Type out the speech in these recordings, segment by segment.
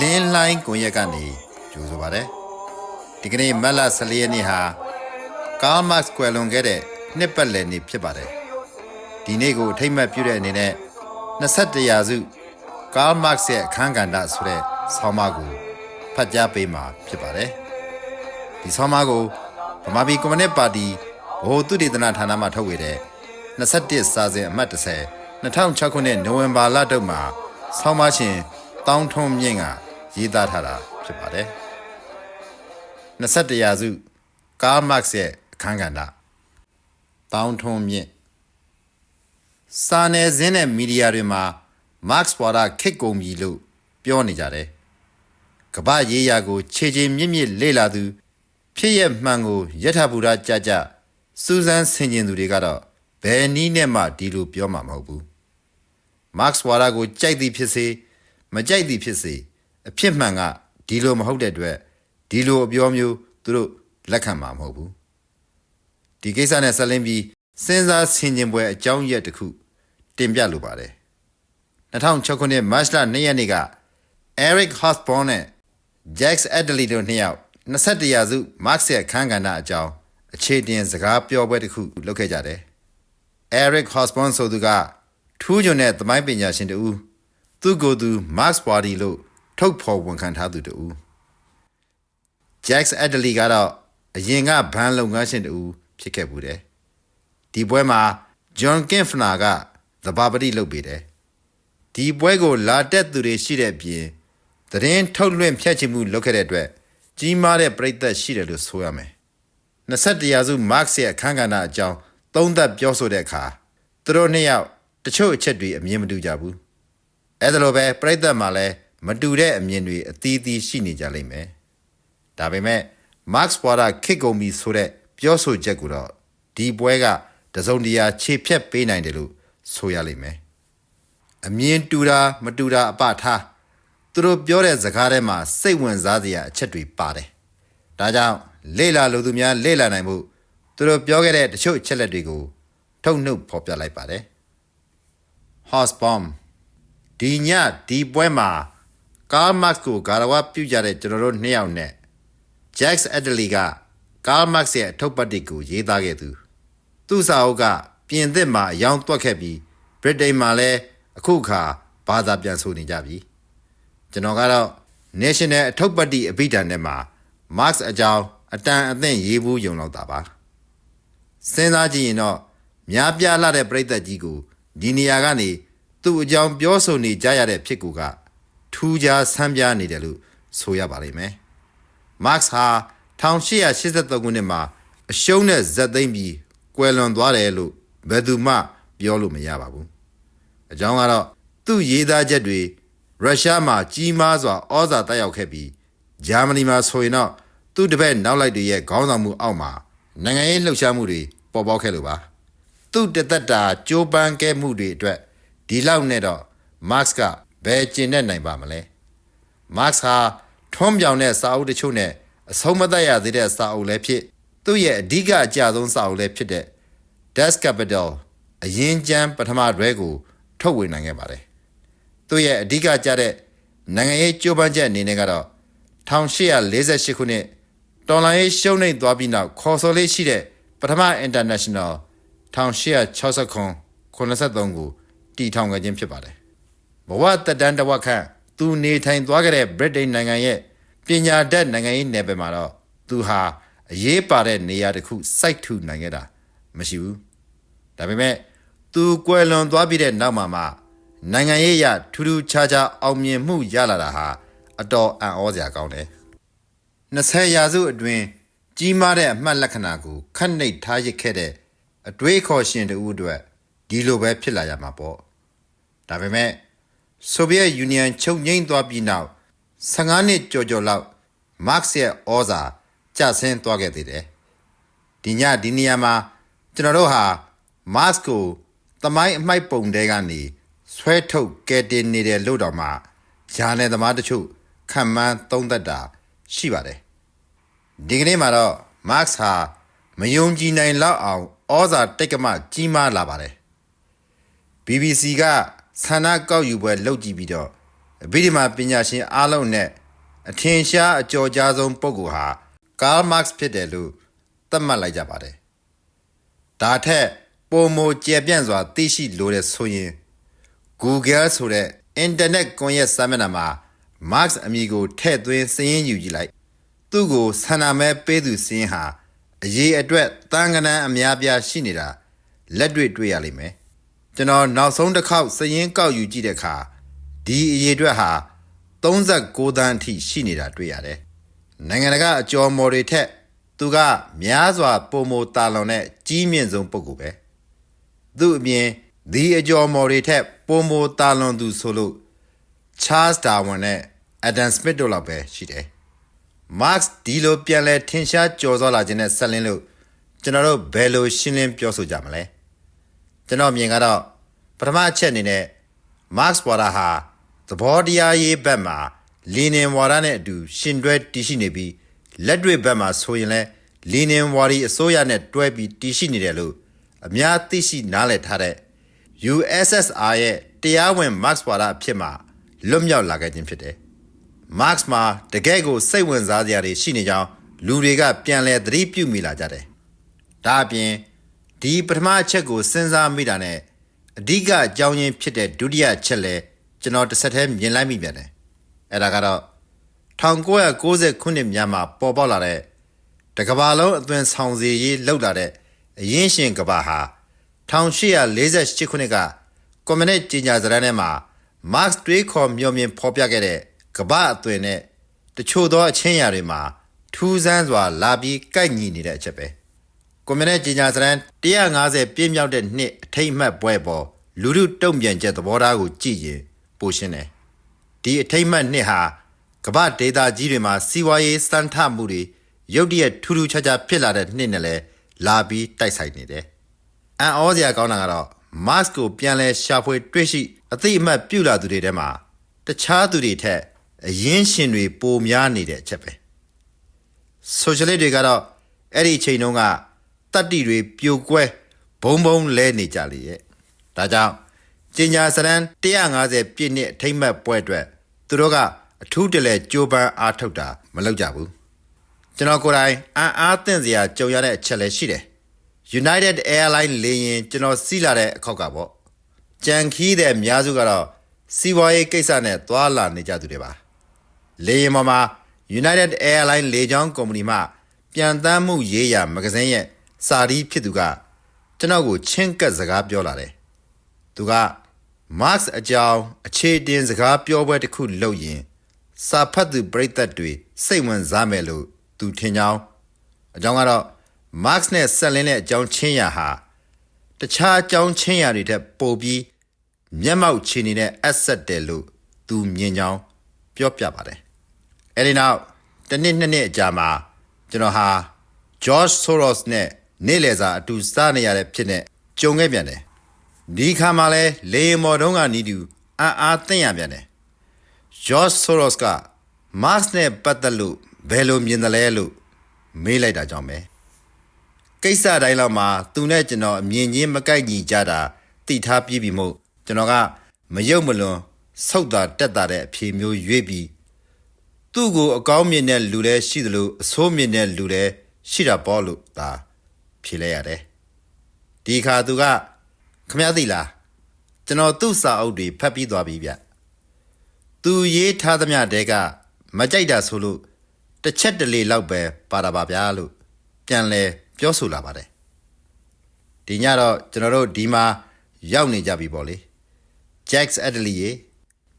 လင်းလိုင်းကွန်ရက်ကနေကြိုဆိုပါရစေဒီကနေ့မတ်လ14ရက်နေ့ဟာကားမတ်ကွယ်လွန်ခဲ့တဲ့နှစ်ပတ်လည်နေ့ဖြစ်ပါတယ်ဒီနေ့ကိုအထိမ့်မှတ်ပြုတဲ့အနေနဲ့21ရာစုကားမတ်ရဲ့အခန်းကဏ္ဍဆိုတဲ့ဆောင်းပါးကိုဖတ်ကြားပေးမှာဖြစ်ပါတယ်ဒီဆောင်းပါးကိုဗမာပြည်ကွန်မြူနစ်ပါတီ ဗဟိုသုတေသနဌာနမှထုတ်ဝေတဲ့21စာစဉ်အမှတ်30 2006ခုနှစ်နိုဝင်ဘာလတုန်းမှာဆောင်းပါးရှင်တောင်းထွန်းမြင့်ကရေးသားထားတာဖြစ်ပါတယ်21ရာစုကားမတ်ရဲ့အခန်းကဏ္ဍတောင်းထွန်းမြင့်စာနယ်ဇင်းနဲ့မီဒီယာတွေမှာမတ်စ်ဝါဒခစ်ကုန်ပြီလို့ပြောနေကြတယ်ကမ္ဘာရေးရာကို ခြေခြေမြင့်မြင့်လေ့လာသူ ဖြစ်ရမှန်ကိုယထာဘူရကြကြ စူးစမ်းဆင်ခြင်သူတွေကတော့ဘယ်နည်းနဲ့မှဒီလိုပြောမှာမဟုတ်ဘူးမတ်စ်ဝါဒကိုကြိုက်သည်ဖြစ်စေမကြိုက်သည်ဖြစ်စေအဖြစ်မှန်ကဒီလိုမဟုတ်တဲ့အတွက်ဒီလိုအပြောမျိုးသူတို့လက်ခံမှာမဟုတ်ဘူးဒီကိစ္စနဲ့ဆက်လင်းပြီးစဉ်းစားဆင်ခြင်ပွဲအကြောင်းရက်တစ်ခုတင်ပြလိုပါတယ်2006ခုနှစ်မတ်လ2ရက်နေ့က Eric Hobsbawm နဲ့ Jax Adderley တို့နှစ်ယောက်21ရာစု Marx ရဲ့အခန်းကဏ္ဍအကြောင်း အခြေတင်စကားပြောပွဲတစ်ခုလုပ်ခဲ့ကြတယ်။ Eric Hobsbawm ဆိုသူကထူးချွန်တဲ့သမိုင်းပညာရှင်တူဦးသူကိုယ်သူ Marx Party လို့ထုတ်ဖော်ဝန်ခံထားသူတူဦး Jax Adderley ကတော့အရင်ကဘန်းလုပ်ငန်းရှင်တူဦးဖြစ်ခဲ့ဘူးတယ်။ဒီပွဲမှာ John Kinfner ကသဘာပတိလုပ်ပေးတယ်။ဒီပွဲကိုလာတက်သူတွေရှိတဲ့အပြင်သတင်းထုတ်လွှင့်ဖြတ်ချင်မှုလုပ်ခဲ့တဲ့အတွက်ကြီးမားတဲ့ပြိသက်ရှိတယ်လို့ဆိုရမယ်။ 21ရာစုမတ်စ်ရဲ့အခန်းကဏ္ဍအကြောင်းသုံးသပ်ပြောဆိုတဲ့အခါသူတို့နှစ်ယောက်တချို့အချက်တွေအမြင်မတူကြဘူး။အဲဒါလိုပဲပြိသက်မှာလည်းမတူတဲ့အမြင်တွေအသီးသီးရှိနေကြလိမ့်မယ်။ဒါပေမဲ့မတ်စ်ဝါဒခစ်ကုန်ပြီဆိုတဲ့ပြောဆိုချက်ကိုတော့ဒီပွဲကတစုံတရာခြေဖြတ်ပေးနိုင်တယ်လို့ဆိုရလိမ့်မယ်။အမြင်တူတာမတူတာအပထားသူတို့ပြောတဲ့စကားထဲမှာစိတ်ဝင်စားစရာအချက်တွေပါတယ်။ဒါကြောင့် လေ့လာလို့သူများလေ့လာနိုင်မှုသူတို့ပြောခဲ့တဲ့တချို့အချက်လက်တွေကိုထုတ်နှုတ်ဖော်ပြလိုက်ပါတယ်။ Horse bomb ဒီညဒီပွဲမှာကားမတ်ကိုဂါရဝပြုကြတဲ့ကျွန်တော်တို့နှစ်ယောက်နဲ့ Jax Adderley ကကားမတ်ရဲ့အထုပ်ပတ်တစ်ကိုရေးသားခဲ့သူသူ့စာအုပ်ကပြင်သစ်မှာအယောင်တွက်ခဲ့ပြီးဗြိတိန်မှာလည်းအခုအခါဘာသာပြန်ဆိုနေကြပြီကျွန်တော်ကတော့ National အထုပ်ပတ်တိအဘိဓာန်ထဲမှာ Marx အကြောင်း အတန်အသင့်ရေးဘူးယုံလောက်တာပါစဉ်းစားကြည့်ရင်တော့များပြားလာတဲ့ပြိသက်ကြီးကိုဒီနေရာကနေသူ့အကြောင်းပြောဆိုနေကြရတဲ့ဖြစ်ကူကထူးခြားဆန်းပြားနေတယ်လို့ဆိုရပါလိမ့်မယ် Marx ဟာ1883ခုနှစ်မှာအရှုံးနဲ့ဇက်သိမ်းပြီးကွယ်လွန်သွားတယ်လို့ဘယ်သူမှ ပြောလို့မရပါဘူး။အကြောင်းကတော့သူ့ရေးသားချက်တွေရုရှားမှာကြီးမားစွာဩဇာတက်ရောက်ခဲ့ပြီးဂျာမနီမှာဆိုရင်တော့ သူ့တပည့်နောက်လိုက်တွေရဲ့ခေါင်းဆောင်မှုအောက်မှာနိုင်ငံရေးလှုပ်ရှားမှုတွေပေါ်ပေါက်ခဲ့လို့ပါ။သူ့တသက်တာကြိုးပမ်းခဲ့မှုတွေအတွက်ဒီလောက်နဲ့တော့ Marx ကဘယ်ကျင့်တတ်နိုင်ပါမလဲ။ Marx ဟာထွန်းပြောင်တဲ့စာအုပ်တချို့နဲ့အဆုံးမသတ်ရသေးတဲ့စာအုပ်လည်းဖြစ်သူ့ရဲ့အဓိကအကျဆုံးစာအုပ်လည်းဖြစ်တဲ့ Das Kapital အရင်ကျမ်းပထမတွဲကို ထုတ်ဝေနိုင်ခဲ့ပါတယ်။သူ့ရဲ့အဓိကကျတဲ့နိုင်ငံရေးကြိုးပမ်းချက်အနေနဲ့ကတော့1848ခုနှစ် တော်လိုင်းရေးရှုံးနိမ့်သွားပြီးနောက်ခေါ်ဆိုလေးရှိတဲ့ပထမ International 1869 83ကိုတည်ထောင်ခဲ့ခြင်းဖြစ်ပါတယ်။ဘဝတက်တန်းတစ်ဝက်ခန့်သူနေထိုင်သွားခဲ့တဲ့ဗြိတိန်နိုင်ငံရဲ့ပညာတတ်နိုင်ငံရေးနယ်ပယ်မှာတော့သူဟာအရေးပါတဲ့နေရာတစ်ခုစိုက်ထူနိုင်ခဲ့တာမရှိဘူး။ဒါပေမဲ့သူကွယ်လွန်သွားပြီးတဲ့နောက်မှာမှနိုင်ငံရေးအရထူးထူးခြားခြားအောင်မြင်မှုရလာတာဟာအတော်အံ့ဩစရာကောင်းတယ်။ 20ရာစုအတွင်းကြီးမားတဲ့အမှတ်လက္ခဏာကိုခတ်နှိပ်ထားရစ်ခဲ့တဲ့အတွေးခေါ်ရှင်တူအတွက်ဒီလိုပဲဖြစ်လာရမှာပေါ့။ဒါပေမဲ့ဆိုဗီယက်ယူနီယံချုပ်ငိမ့်သွားပြီးနောက်15နှစ်ကျော်ကျော်လောက်မတ်စ်ရဲ့ဩဇာကျဆင်းသွားခဲ့သေးတယ်။ဒီညဒီနေရာမှာကျွန်တော်တို့ဟာမတ်စ်ကိုသမိုင်းအမိုက်ပုံတဲကနေဆွဲထုတ်ကဲတင်နေတယ်လို့တော့မှဂျာနယ်သမားတချို့ခံမှန်းသုံးသက်တာ ရှိပါတယ်။ဒီကနေ့မှာတော့မတ်စ်ဟာမယုံကြည်နိုင်လောက်အောင်ဩဇာတိတ်ကမကြီးမားလာပါတယ် BBC ကဆန္ဒကောက်ယူပွဲလုပ်ကြည့်ပြီးတော့အဘိဓမ္မာပညာရှင်အားလုံးနဲ့အထင်ရှားအကျော်ကြားဆုံးပုဂ္ဂိုလ်ဟာကားမတ်စ်ဖြစ်တယ်လို့သတ်မှတ်လိုက်ကြပါတယ်ဒါထက်ပုံမကျယ်ပြန့်စွာသိရှိလိုတဲ့ဆိုရင် Google ဆိုတဲ့ internet ကွန်ရက်စာမျက်နှာမှာ Marx အမည်ကိုထည့်သွင်းစာရင်းယူကြည့်လိုက် သူ့ကိုဆန္ဒမဲပေးသူစင်းဟာအရေးအတွက်တန်ကနန်းအများပြားရှိနေတာလက်တွေ့တွေ့ရလိမ့်မယ်ကျွန်တော်နောက်ဆုံးတစ်ခေါက်စရင်ကောက်ယူကြည့်တဲ့အခါဒီအရေးအတွက်ဟာ39တန်းအထိရှိနေတာတွေ့ရတယ်နိုင်ငံတကာအကျော်မော်တွေထက်သူကများစွာပုံမတာလွန်တဲ့ကြီးမြင့်ဆုံးပုဂ္ဂိုလ်ပဲသူ့အပြင်ဒီအကျော်မော်တွေထက်ပုံမတာလွန်သူဆိုလို့ Charles Darwin နဲ့ Adam Smith တို့လောက်ပဲရှိတယ် Marx ဒီလိုပြန်လဲထင်ရှားကြော်စောလာခြင်းနဲ့ဆက်လင်းလို့ကျွန်တော်တို့ဘယ်လိုရှင်းလင်းပြောဆိုကြမလဲကျွန်တော်မြင်ကတော့ပထမအချက်အနေနဲ့ Marx ဝါဒဟာသဘောတရားရေးဘက်မှာလီနင်ဝါဒနဲ့အတူရှင်တွဲတည်ရှိနေပြီးလက်တွေ့ဘက်မှာဆိုရင်လဲလီနင်ဝါဒီအစိုးရနဲ့တွဲပြီးတည်ရှိနေတယ်လို့အများသိရှိနားလည်ထားတဲ့ USSR ရဲ့တရားဝင် Marx ဝါဒအဖြစ်မှာ လွတ်မြောက်လာခဲ့ခြင်းဖြစ်တယ်။ Marx မှာတကယ့်ကိုစိတ်ဝင်စားစရာတွေရှိနေကြောင်းလူတွေကပြန်လဲသတိပြုမိလာကြတယ်။ဒါအပြင်ဒီပထမအချက်ကိုစဉ်းစားမိတာနဲ့အဓိကအကြောင်းရင်းဖြစ်တဲ့ဒုတိယအချက်လဲကျွန်တော်တစ်ဆက်တည်းမြင်လိုက်မိပြန်တယ်။အဲ့ဒါကတော့1990ခုနှစ်များမှာပေါ်ပေါက်လာတဲ့တကဘာလုံးအသွင်ဆောင်စီရေးလှုပ်လာတဲ့အရင်ရှင်ကဘာဟာ1848ခုနှစ်ကကွန်မြူနစ်ကြီးညာစရမ်းထဲမှာ Marx တွေးခေါ်မျှော်မြင်ဖော်ပြခဲ့တဲ့ကဘာအသွင်နဲ့တချို့သောအချင်းအရာတွေမှာထူးဆန်းစွာလာပြီးကိုက်ညီနေတဲ့အချက်ပဲကွန်မြူနစ်ကြီးညာစရမ်း150ပြည့်မြောက်တဲ့နှစ်အထိတ်အမှတ်ပွဲပေါ်လူလူတုံ့ပြန်ချက်သဘောထားကိုကြည့်ရင်ပိုရှင်းတယ်ဒီအထိတ်အမှတ်နှစ်ဟာကမ္ဘာဒေတာကြီးတွေမှာစီးပွားရေးစံထမှုတွေရုတ်တရက်ထူးထူးခြားခြားဖြစ်လာတဲ့နှစ်နဲ့လဲလာပြီးတိုက်ဆိုင်နေတယ်။အံ့ဩစရာကောင်းတာကတော့ Mask ကိုပြန်လဲရှာဖွေတွေ့ရှိ အသိအမှတ်ပြုလာသူတွေထဲမှာတခြားသူတွေထက်အရင်ရှင်တွေပိုများနေတဲ့အချက်ပဲ။ Socialist တွေကတော့အဲ့ဒီအချိန်တုန်းကတတ္တိတွေပြိုကွဲဘုံဘုံလဲနေကြလေရဲ့။ဒါကြောင့်ကျင်ညာစရန်150ပြည့်နှစ်အထိမ့်မှတ်ပွဲအတွက်သူတို့ကအထူးတလဲကြိုးပမ်းအားထုတ်တာမလုပ်ကြဘူးကျွန်တော်ကိုယ်တိုင်အံ့အားသင့်စရာကြုံရတဲ့အချက်လည်းရှိတယ် United Airlines လေယာဉ်ကျွန်တော်စီးလာတဲ့အခောက်ကပေါ့ ကြံခီးတဲ့အများစုကတော့စီးပွားရေးကိစ္စနဲ့သွားလာနေကြသူတွေပါလေယာဉ်ပေါ်မှာ United Airlines လေကြောင်းကုမ္ပဏီမှ ပြန်တမ်းမှုရေးရာမဂဇင်းရဲ့စာရီးဖြစ်သူကကျွန်တော်ကိုချင်းကပ်စကားပြောလာတယ်သူက Marx အကြောင်းအခြေတင်စကားပြောပွဲတစ်ခုလုပ်ရင် စာဖတ်သူပရိသတ်တွေစိတ်ဝင်စားမယ်လို့သူထင်ကြောင်းအကြောင်းကတော့ Marx နဲ့ဆက်လင်းတဲ့အကြောင်းချင်းရာဟာ တခြားအကြောင်းချင်းရာတွေထက်ပိုပြီးမျက်မှောက်ချီနေတဲ့ asset တယ်လို့သူမြင်ကြောင်းပြောပြပါတယ်အဲဒီနောက်တစ်နှစ်နှစ်နှစ်အကြာမှာကျွန်တော်ဟာ George Soros နဲ့နေ့လည်စာအတူစားနေရတဲ့ဖြစ်နေကြုံခဲ့ပြန်တယ်ဒီခါမှာလဲလေယာဉ်မော်တုံးကနီးတူအံ့အားသင့်ရပြန်တယ် George Soros က Marx နဲ့ပတ်သက်လို့ဘယ်လိုမြင်တယ်လဲလို့မေးလိုက်တာကြောင့်ပဲ ကိစ္စတိုင်းလောက်မှာသူနဲ့ကျွန်တော်အမြင်ချင်းမကိုက်ညီကြတာတိထားပြီးပြီမို့ကျွန်တော်ကမယုံမလွန်ဆုတ်တာတက်တာတဲ့အဖြေမျိုးရွေးပြီးသူ့ကိုအကောင်းမြင်တဲ့လူလည်းရှိသလိုအဆိုးမြင်တဲ့လူလည်းရှိတာပေါ့လို့ဒါဖြေလိုက်ရတယ်ဒီခါသူကခမရသိလားကျွန်တော်သူ့စာအုပ်တွေဖတ်ပြီးသွားပြီဗျသူရေးထားသမျှတဲကမကြိုက်တာဆိုလို့တစ်ချက်တလေလောက်ပဲပါတာပါဗျာလို့ပြန်လဲ ပြောဆိုလာပါတယ်ဒီညတော့ကျွန်တော်တို့ဒီမှာရောက်နေကြပြီပေါ့လေ Jax Adley ရေ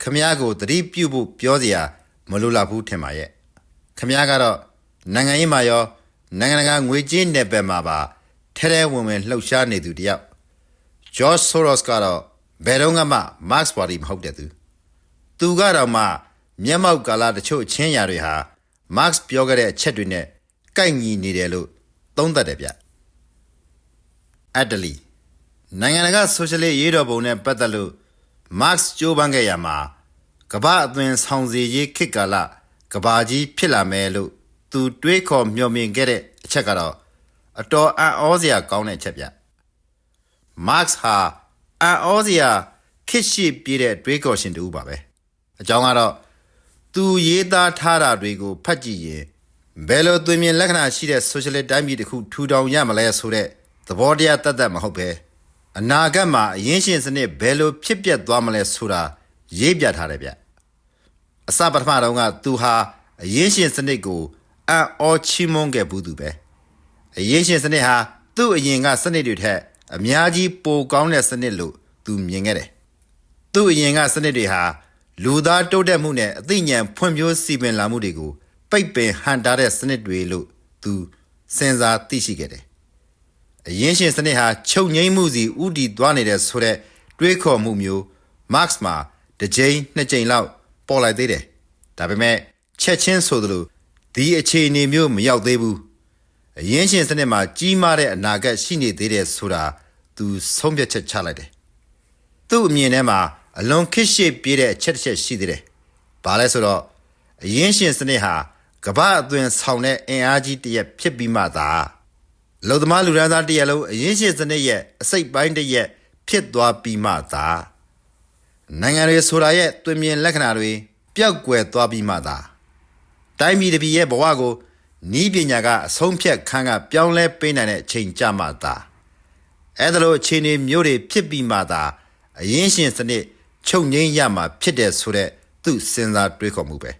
ခမ ्या ကိုသတိပြုဖို့ပြောစရာမလိုလားဘူးထင်ပါရဲ့ခမ ्या ကတော့နိုင်ငံရေးမှာရောနိုင်ငံတကာငွေကြေးနယ်ပယ်မှာပါထဲထဲဝင်ဝင်လှုပ်ရှားနေသူတယောက် George Soros ကတော့ဘယ်တော့မှ Marx Party မဟုတ်တဲ့သူသူကတော့မှမျက်မှောက်ကာလတချို့အချင်းရာတွေဟာ Marx ပြောခဲ့တဲ့အချက်တွေနဲ့ကိုက်ညီနေတယ်လို့ သုံးသပ်တယ်ဗျ။ Adley နိုင်ငံတကာဆိုရှယ်လစ်ရေးတော်ပုံနဲ့ပတ်သက်လို့ Marx ကြိုးပမ်းခဲ့ရမှာကမ္ဘာအသွင်ဆောင်စီရေးခေတ်ကာလကဘာကြီးဖြစ်လာမယ်လို့သူတွေးခေါ်မျှော်မြင်ခဲ့တဲ့အချက်ကတော့အတော်အံ့ဩစရာကောင်းတဲ့အချက်ဗျမတ်စ်ဟာအံ့ဩစရာခစ်ရှိပြည့်တဲ့တွေးခေါ်ရှင်တူပါပဲအကြောင်းကတော့သူရေးသားထားတာတွေကိုဖတ်ကြည့်ရင် ဘယ်လိုသွင်မြင်လက္ခဏာရှိတဲ့ socialist တိုင်းပြည်တစ်ခုထူထောင်ရမလဲဆိုတဲ့သဘောတရားတတ်တတ်မဟုတ်ပဲအနာဂတ်မှာအရင်းရှင်စနစ်ဘယ်လိုဖြစ်ပျက်သွားမလဲဆိုတာရေးပြထားတယ်ဗျအစပထမတုန်းကသူဟာအရင်ရှင်စနစ်ကိုအံ့ဩချီးမွမ်းခဲ့ဘူးသူပဲအရင်ရှင်စနစ်ဟာသူ့အရင်ကစနစ်တွေထက်အများကြီးပိုကောင်းတဲ့စနစ်လို့သူမြင်ခဲ့တယ်သူ့အရင်ကစနစ်တွေဟာလူသားတိုးတက်မှုနဲ့အသိဉာဏ်ဖွံ့ဖြိုးစီပင်လာမှုတွေကို ပိတ်ပင်ဟန်တာတဲ့စနစ်တွေလို့သူစဉ်းစားသိရှိခဲ့တယ်အရင်ရှင်စနစ်ဟာချုပ်ငိမ့်မှုစီဥတီသွားနေတဲ့ဆိုတဲ့တွေးခေါ်မှုမျိုး Marx မှာတစ်ကြိမ်နှစ်ကြိမ်လောက်ပေါ်လိုက်သေးတယ်။ဒါပေမဲ့ချက်ချင်းဆိုသလိုဒီအခြေအနေမျိုးမရောက်သေးဘူး။အရင်ရှင်စနစ်မှာကြီးမားတဲ့အနာဂတ်ရှိနေသေးတယ်ဆိုတာသူဆုံးဖြတ်ချက်ချလိုက်တယ်။သူ့အမြင်ထဲမှာအလွန်ခစ်ရှေ့ပြေးတဲ့အချက်တစ်ချက်ရှိသေးတယ်။ဘာလဲဆိုတော့အရင်ရှင်စနစ်ဟာ ကမ္ဘာအသွင်ဆောင်တဲ့အင်အားကြီးတစ်ရက်ဖြစ်ပြီးမှသာလုံသမားလူရန်သားတစ်ရက်လုံးအရင်ရှင်စနစ်ရဲ့အစိတ်ပိုင်းတစ်ရက်ဖြစ်သွားပြီးမှသာနိုင်ငံတွေဆိုတာရဲ့တွင်မြင်လက္ခဏာတွေပျောက်ကွယ်သွားပြီးမှသာတိုင်းပြည်တစ်ပြည်ရဲ့ဘဝကိုနီးပညာကအဆုံးဖြတ်ခန်းကပြောင်းလဲပေးနိုင်တဲ့အချိန်ကြမှသာအဲ့ဒါလိုအခြေအနေမျိုးတွေဖြစ်ပြီးမှသာအရင်ရှင်စနစ်ချုပ်ငိမ့်ရမှာဖြစ်တယ်ဆိုတဲ့သူစဉ်းစားတွေးခေါ်မှုပဲ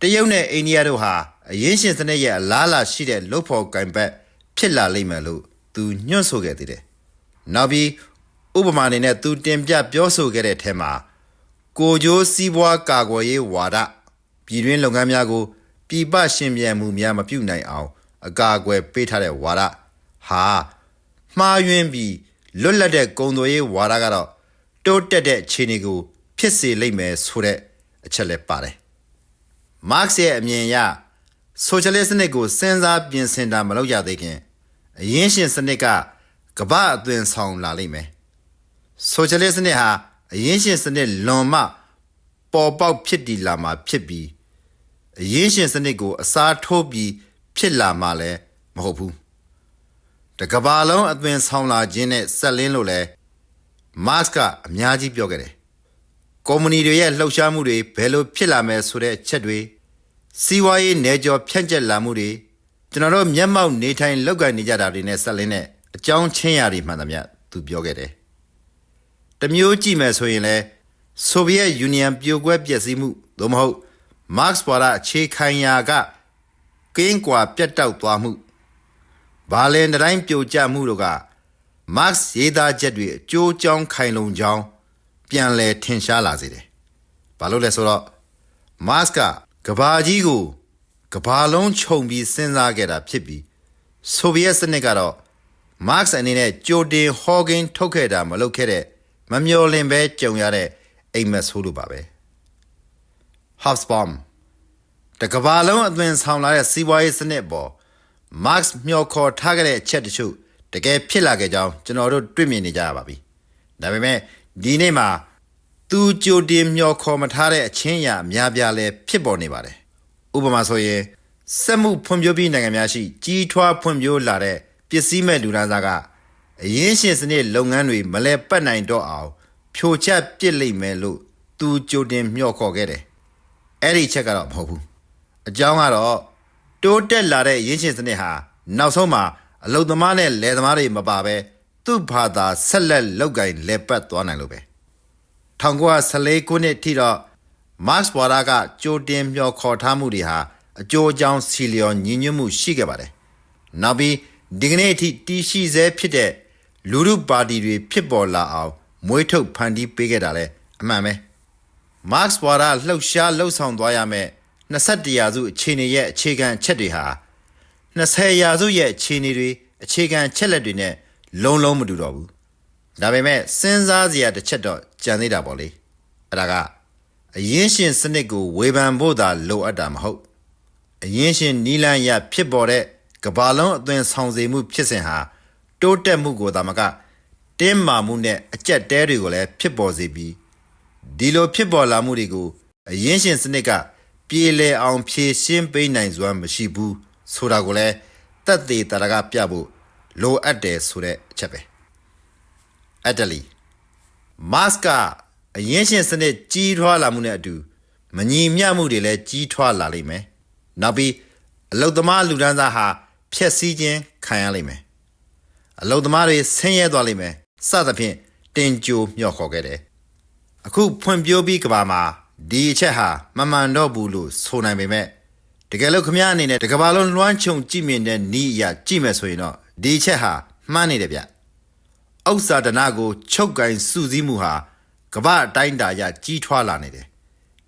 တရုတ်နဲ့အိန္ဒိယတို့ဟာအရင်ရှင်စနစ်ရဲ့အလားအလာရှိတဲ့လုတ်ဖို့ကင်ဘက်ဖြစ်လာလိမ့်မယ်လို့သူညွှန်ဆိုခဲ့သေးတယ်နောက်ပြီးဥပမာအနေနဲ့သူတင်ပြပြောဆိုခဲ့တဲ့အထက်မှာကိုကျိုးစီးပွားကာကွယ်ရေးဝါဒပြည်တွင်းလုပ်ငန်းများကိုပြည်ပရှင်ပြန်မှုများမပြုနိုင်အောင် အကာအကွယ်ပေးထားတဲ့ဝါဒဟာမှားယွင်းပြီးလွတ်လပ်တဲ့ကုံသွေးရေးဝါဒကတော့တိုးတက်တဲ့အခြေအနေကို ဖြစ်စေလိမ့်မယ်ဆိုတဲ့အချက်လည်းပါတယ်။ Marx ရဲ့အမြင်အရဆိုရှယ်လစ်စနစ်ကိုစဉ်းစားပြင်ဆင်တာမလုပ်ရသေးခင်အရင်းရှင်စနစ်ကကမ္ဘာအသွင်ဆောင်လာလိမ့်မယ်။ဆိုရှယ်လစ်စနစ်ဟာအရင်းရှင်စနစ်လွန်မှပေါ်ပေါက်ဖြစ်တည်လာမှာဖြစ်ပြီးအရင်းရှင်စနစ်ကို အစားထိုးပြီးဖြစ်လာမှာလည်းမဟုတ်ဘူး။တကဘာလုံးအသွင်ဆောင်လာခြင်းနဲ့ဆက်လင်းလို့လဲမတ်ကအများကြီးပြောခဲ့တယ်။ကွန်မြူနီတွေရဲ့လှုပ်ရှားမှုတွေဘယ်လိုဖြစ်လာမယ်ဆိုတဲ့အချက်တွေ စီးပွားရေးနယ်ကျော်ဖြန့်ကျက်လာမှုတွေကျွန်တော်တို့မျက်မှောက်နေထိုင်လောက်ကန်နေကြတာတွေနဲ့ဆက်လင်းတဲ့အကြောင်းချင်းရာတွေမှန်သမျှသူပြောခဲ့တယ်။တမျိုးကြည့်မယ်ဆိုရင်လဲဆိုဗီယက်ယူနီယံပြိုကွဲပျက်စီးမှုသို့မဟုတ်မတ်စ်ပွာလာအခြေခံရာကကင်းကွာပြတ်တောက်သွားမှုဘာလင်တိုင်းပြိုကျမှုတို့ကမတ်စ်ရေးသားချက်တွေအကျိုးကြောင်းခိုင်လုံကြောင်းပြန်လည်ထင်ရှားလာစေတယ်။ဘာလို့လဲဆိုတော့မတ်စ်က ကဘာကြီးကိုကဘာလုံးခြုံပြီးစဉ်းစားခဲ့တာဖြစ်ပြီးဆိုဗီယက်စနစ်ကတော့မတ်စ်အနေနဲ့ကြိုတင်ဟော်ဂင်ထုတ်ခဲ့တာမလုပ်ခဲ့တဲ့မမျော်လင့်ပဲကြုံရတဲ့အိမ်မက်ဆိုးလိုပါပဲ။ Hobsbawm တကဘာလုံးအသွင်ဆောင်လာတဲ့စီးပွားရေးစနစ်ပေါ် Marx မျှော်ခေါ်ထားခဲ့တဲ့အချက်တချို့တကယ်ဖြစ်လာခဲ့ကြောင်းကျွန်တော်တို့တွေ့မြင်နေကြရပါပြီ။ဒါပေမဲ့ဒီနေ့မှာ သူကြိုတင်မျှော်ခေါ်မထားတဲ့အချင်းရာအများပြားလဲဖြစ်ပေါ်နေပါတယ်။ဥပမာဆိုရင်စက်မှုဖွံ့ဖြိုးပြီးနိုင်ငံများရှိကြီးထွားဖွံ့ဖြိုးလာတဲ့ပစ္စည်းမဲ့လူသားစားကအရင်းရှင်စနစ်လုပ်ငန်းတွေမလဲပတ်နိုင်တော့အောင်ဖြိုချပစ်လိုက်မယ်လို့သူကြိုတင်မျှော်ခေါ်ခဲ့တယ်။အဲ့ဒီချက်ကတော့မဟုတ်ဘူး။အကြောင်းကတော့တိုးတက်လာတဲ့ရင်းရှင်စနစ်ဟာနောက်ဆုံးမှာအလုသမားနဲ့လယ်သမားတွေမပါပဲသူ့ဘာသာဆက်လက်လောက်ကင်လဲပတ်သွားနိုင်လို့ပဲ 1914ခုနှစ်ထိတော့မတ်စ်ဘွာရာကကြိုတင်မျှော်ခေါ်ထားမှုတွေဟာအကျိုးအကြောင်းစီလျော်ညီညွတ်မှုရှိခဲ့ပါတယ်။နောက်ပြီးဒီကနေ့အထိတည်ရှိဆဲဖြစ်တဲ့လူမှုပါတီတွေဖြစ်ပေါ်လာအောင်မွေးထုတ်ဖန်တီးပေးခဲ့တာလဲအမှန်ပဲ။ Marx ဘွာရာလှုပ်ရှားလှုပ်ဆောင်သွားရမယ့်21ရာစုအခြေအနေရဲ့အခြေခံအချက်တွေဟာ20ရာစုရဲ့အခြေအနေတွေအခြေခံချက်လက်တွေနဲ့လုံးလုံးမတူတော့ဘူးဒါပေမဲ့စဉ်းစားစရာတစ်ချက်တော့ ကြံသေးတာပေါ့လေအဲ့ဒါကအရင်ရှင်စနစ်ကိုဝေဖန်ဖို့သာလိုအပ်တာမဟုတ်အရင်ရှင်နီလန်ရဖြစ်ပေါ်တဲ့ကဘာလုံးအသွင်ဆောင်စေမှုဖြစ်စဉ်ဟာတိုးတက်မှုကိုသာမကတင်းမာမှုနဲ့အကြက်တဲတွေကိုလည်းဖြစ်ပေါ်စေပြီးဒီလိုဖြစ်ပေါ်လာမှုတွေကိုအရင်ရှင်စနစ်ကပြေလည်အောင်ဖြည့်ရှင်းပေးနိုင်စွမ်းမရှိဘူးဆိုတာကိုလည်းတက်သေးတရကပြဖို့လိုအပ်တယ်ဆိုတဲ့အချက်ပဲအတလီ မတ်စ်ကအရင်ရှင်စနစ်ကြီးထွားလာမှုနဲ့အတူမညီမျှမှုတွေလည်းကြီးထွားလာလိမ့်မယ်နောက်ပြီးအလုတ်သမားလူဒန်းစားဟာဖျက်ဆီးခြင်းခံရလိမ့်မယ်အလုတ်သမားတွေဆင်းရဲသွားလိမ့်မယ်စသဖြင့်တင်ကြိုမျှော်ခေါ်ခဲ့တယ်အခုဖွံ့ဖြိုးပြီးကဘာမှာဒီအချက်ဟာမမှန်တော့ဘူးလို့ဆိုနိုင်ပေမဲ့တကယ်လို့ခမရအနေနဲ့တကဘာလုံးလွှမ်းခြုံကြည့်မြင်တဲ့နီးအရာကြည့်မယ်ဆိုရင်တော့ဒီအချက်ဟာမှန်းနေတယ်ဗျ ဥစ္စာဒနာကို ချုပ်ကင်စုစည်းမှုဟာကမ္ဘာအတိုင်းအတာအရကြီးထွားလာနေတယ်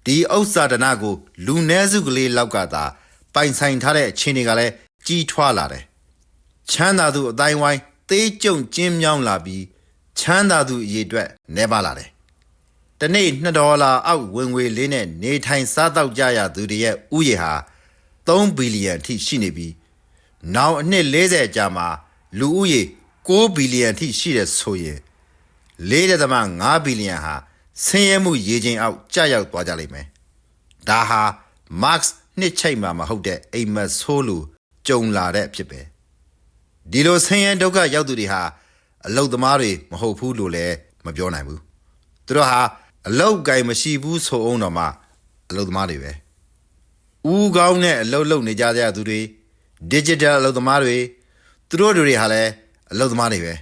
ဒီဥစ္စာဒနာကို လူနည်းစုကလေးလောက်ကသာပိုင်ဆိုင်ထားတဲ့အခြေအနေကလည်းကြီးထွားလာတယ်ချမ်းသာသူအတိုင်းဝိုင်းသေးကြုံကျင်းမြောင်းလာပြီးချမ်းသာသူအရေအတွက်နှဲပါလာတယ်တနေ့2ဒေါ်လာအောက်ဝင်ငွေလေးနဲ့နေထိုင်စားတောက်ကြရသူတွေရဲ့ဥယေဟာ3ဘီလီယံအထိရှိနေပြီးနောက်အနှစ်40အကြာမှာလူဦးရေ 6ဘီလီယံအထိရှိတဲ့ဆိုရင်4.5ဘီလီယံဟာဆင်းရဲမှုရေချိန်အောက်ကျရောက်သွားကြလိမ့်မယ်။ဒါဟာ Marx နှစ်ချိတ်မှာမဟုတ်တဲ့အိမ်မက်ဆိုးလူကြုံလာတဲ့အဖြစ်ပဲ။ဒီလိုဆင်းရဲဒုက္ခရောက်သူတွေဟာအလုတ်သမားတွေမဟုတ်ဘူးလို့လည်းမပြောနိုင်ဘူး။သူတို့ဟာအလောက်ကိုင်မရှိဘူးဆိုအောင်တော့မှအလုပ်သမားတွေပဲဦးကောင်းတဲ့အလုပ်လုပ်နေကြတဲ့သူတွေ digital အလုပ်သမားတွေသူတို့တွေဟာလည်း အလုပ်သမားတွေပဲ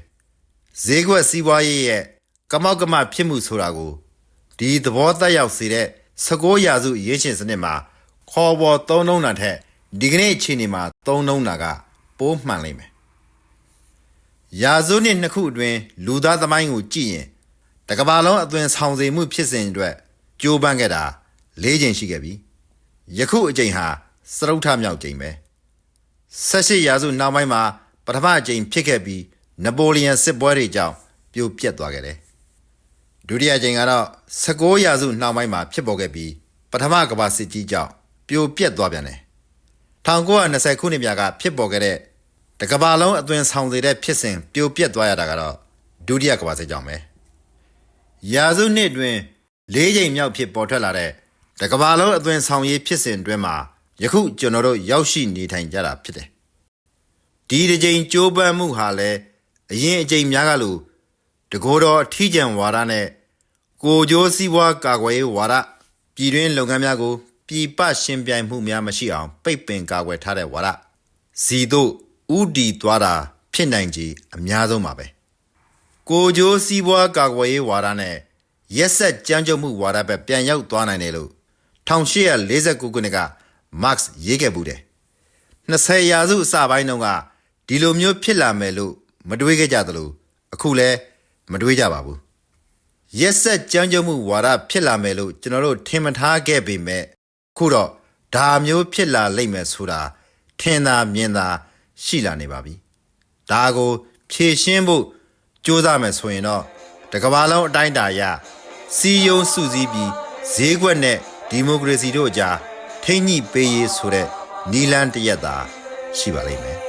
ဈေးကွက်စီးပွားရေးရဲ့ကမောက်ကမဖြစ်မှုဆိုတာကိုဒီသဘောတက်ရောက်စေတဲ့16ရာစုရင်းရှင်စနစ်မှာခေါ်ပေါ်သုံးနှုံးတာထက်ဒီကနေ့အချိန်ဒီမှာသုံးနှုံးတာကပိုးမှန်လိမ့်မယ်ရာစုနှစ်နှစ်ခုအတွင်းလူသားသမိုင်းကိုကြည့်ရင်တကဘာလုံးအသွင်ဆောင်စေမှုဖြစ်စဉ်အတွက်ကြိုးပမ်းခဲ့တာ၄ချိန်ရှိခဲ့ပြီယခုအချိန်ဟာစရုပ်ထမြောက်ချိန်ပဲ၁၈ရာစုနောက်ပိုင်းမှာ ပထမအချိန်ဖြစ်ခဲ့ပြီးနပိုလီယံစစ်ပွဲတွေကြောင့်ပြိုပြက်သွားခဲ့တယ်ဒုတိယချိန်ကတော့16ရာစုနောက်ပိုင်းမှာဖြစ်ပေါ်ခဲ့ပြီးပထမကမ္ဘာစစ်ကြီးကြောင့်ပြိုပြက်သွားပြန်တယ်1920ခုနှစ်ပြာကဖြစ်ပေါ်ခဲ့တဲ့တကဘာလုံးအသွင်ဆောင်စေတဲ့ဖြစ်စဉ်ပြိုပြက်သွားရတာကတော့ဒုတိယကမ္ဘာစစ်ကြောင့်ပဲရာစုနှစ်အတွင်း၄ချိန်မြောက်ဖြစ်ပေါ်ထွက်လာတဲ့တကဘာလုံးအသွင်ဆောင်ရေးဖြစ်စဉ်အတွင်းမှာယခုကျွန်တော်တို့ရောက်ရှိနေထိုင်ကြတာဖြစ်တယ်။ ဒီတစ်ချိန်ကြိုးပမ်းမှုဟာလည်းအရင်အချိန်များကလို့တကိုယ်တော်အထီးကျန်ဝါဒနဲ့ကိုကြိုးစည်းဝါးကာကွယ်ရေးဝါဒပြည်တွင်းလုပ်ငန်းများကိုပြည်ပရှင်ပြိုင်မှုများမရှိအောင် ပိတ်ပင်ကာကွယ်ထားတဲ့ဝါဒစီတို့ဥတီသွားတာဖြစ်နိုင်ကြီးအများဆုံးပါပဲ။ကိုကြိုးစီးပွားကာကွယ်ရေးဝါဒနဲ့ရက်ဆက်ကြမ်းကြုတ်မှုဝါဒပဲပြန်ရောက်သွားနိုင်တယ်လို့1849ခုနှစ်ကမတ်စ်ရေးခဲ့ဘူးတယ်20ရာစုအစပိုင်းတုန်းက ဒီလိုမျိုးဖြစ်လာမယ်လို့မတွေးခဲ့ကြသလိုအခုလည်းမတွေးကြပါဘူးရက်ဆက်ကြမ်းကြုတ်မှုဝါဒဖြစ်လာမယ်လို့ကျွန်တော်တို့ထင်မထားခဲ့ပေမဲ့ခုတော့ဒါမျိုးဖြစ်လာလိမ့်မယ်ဆိုတာထင်သာမြင်သာရှိလာနေပါပြီဒါကိုဖြည့်ရှင်းဖို့ကြိုးစားမယ်ဆိုရင်တော့တကဘာလုံးအတိုင်းအတာအရစီယုံစုစည်းပြီးဈေးကွက်နဲ့ဒီမိုကရေစီတို့အကြားထိမ့်ညှိပေးရေးဆိုတဲ့နီလန်းတစ်ရက်သာရှိပါလိမ့်မယ်